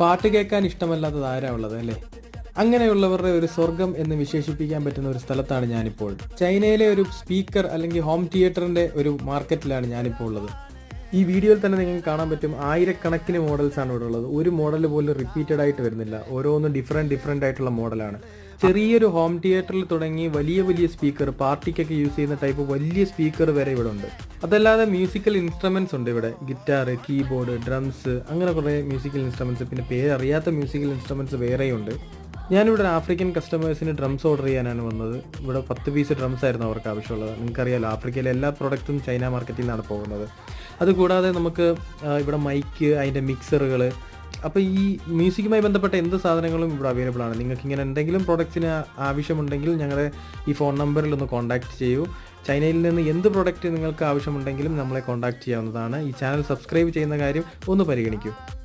പാട്ട് കേൾക്കാൻ ഇഷ്ടമല്ലാത്തത് ആരാ ഉള്ളത് അല്ലേ? അങ്ങനെയുള്ളവരുടെ ഒരു സ്വർഗം എന്ന് വിശേഷിപ്പിക്കാൻ പറ്റുന്ന ഒരു സ്ഥലത്താണ് ഞാനിപ്പോൾ. ചൈനയിലെ ഒരു സ്പീക്കർ അല്ലെങ്കിൽ ഹോം തിയേറ്ററിന്റെ ഒരു മാർക്കറ്റിലാണ് ഞാനിപ്പോൾ ഉള്ളത്. ഈ വീഡിയോയിൽ തന്നെ നിങ്ങൾക്ക് കാണാൻ പറ്റും ആയിരക്കണക്കിന് മോഡൽസ് ആണ് ഇവിടെ ഉള്ളത്. ഒരു മോഡൽ പോലും റിപ്പീറ്റഡ് ആയിട്ട് വരുന്നില്ല. ഓരോന്നും ഡിഫറെന്റ് ഡിഫറെന്റ് ആയിട്ടുള്ള മോഡലാണ്. ചെറിയൊരു ഹോം തിയേറ്ററിൽ തുടങ്ങി വലിയ വലിയ സ്പീക്കർ പാർട്ടിക്കൊക്കെ യൂസ് ചെയ്യുന്ന ടൈപ്പ് വലിയ സ്പീക്കർ വരെ ഇവിടെ ഉണ്ട്. അതല്ലാതെ മ്യൂസിക്കൽ ഇൻസ്ട്രുമെന്റ്സ് ഉണ്ട് ഇവിടെ. ഗിറ്റാർ കീബോർഡ് ഡ്രംസ് അങ്ങനെ കുറേ മ്യൂസിക്കൽ ഇൻസ്ട്രുമെന്റ്സ് പിന്നെ പേരറിയാത്ത മ്യൂസിക്കൽ ഇൻസ്ട്രുമെന്റ്സ് വേറെയുണ്ട്. ഞാനിവിടെ ആഫ്രിക്കൻ കസ്റ്റമേഴ്സിന് ഡ്രംസ് ഓർഡർ ചെയ്യാനാണ് വന്നത്. ഇവിടെ പത്ത് പീസ് ഡ്രംസ് ആയിരുന്നു അവർക്ക് ആവശ്യമുള്ളത്. നിങ്ങൾക്കറിയാലോ ആഫ്രിക്കയിലെ എല്ലാ പ്രൊഡക്റ്റും ചൈന മാർക്കറ്റിൽ നിന്നാണ് പോകുന്നത്. അതുകൂടാതെ നമുക്ക് ഇവിടെ മൈക്ക് അതിന്റെ മിക്സറുകൾ അപ്പോൾ ഈ മ്യൂസിക്കുമായി ബന്ധപ്പെട്ട എന്ത് സാധനങ്ങളും ഇവിടെ അവൈലബിൾ ആണ്? നിങ്ങൾക്ക് ഇങ്ങനെ എന്തെങ്കിലും പ്രോഡക്റ്റ്സിന് ആവശ്യമുണ്ടെങ്കിൽ ഞങ്ങളുടെ ഈ ഫോൺ നമ്പറിൽ ഒന്ന് കോൺടാക്റ്റ് ചെയ്യൂ. ചൈനയിൽ നിന്ന് എന്ത് പ്രോഡക്റ്റ് നിങ്ങൾക്ക് ആവശ്യമുണ്ടെങ്കിലും നമ്മളെ കോൺടാക്റ്റ് ചെയ്യാവുന്നതാണ്. ഈ ചാനൽ സബ്സ്ക്രൈബ് ചെയ്യുന്ന കാര്യം ഒന്ന് പരിഗണിക്കൂ.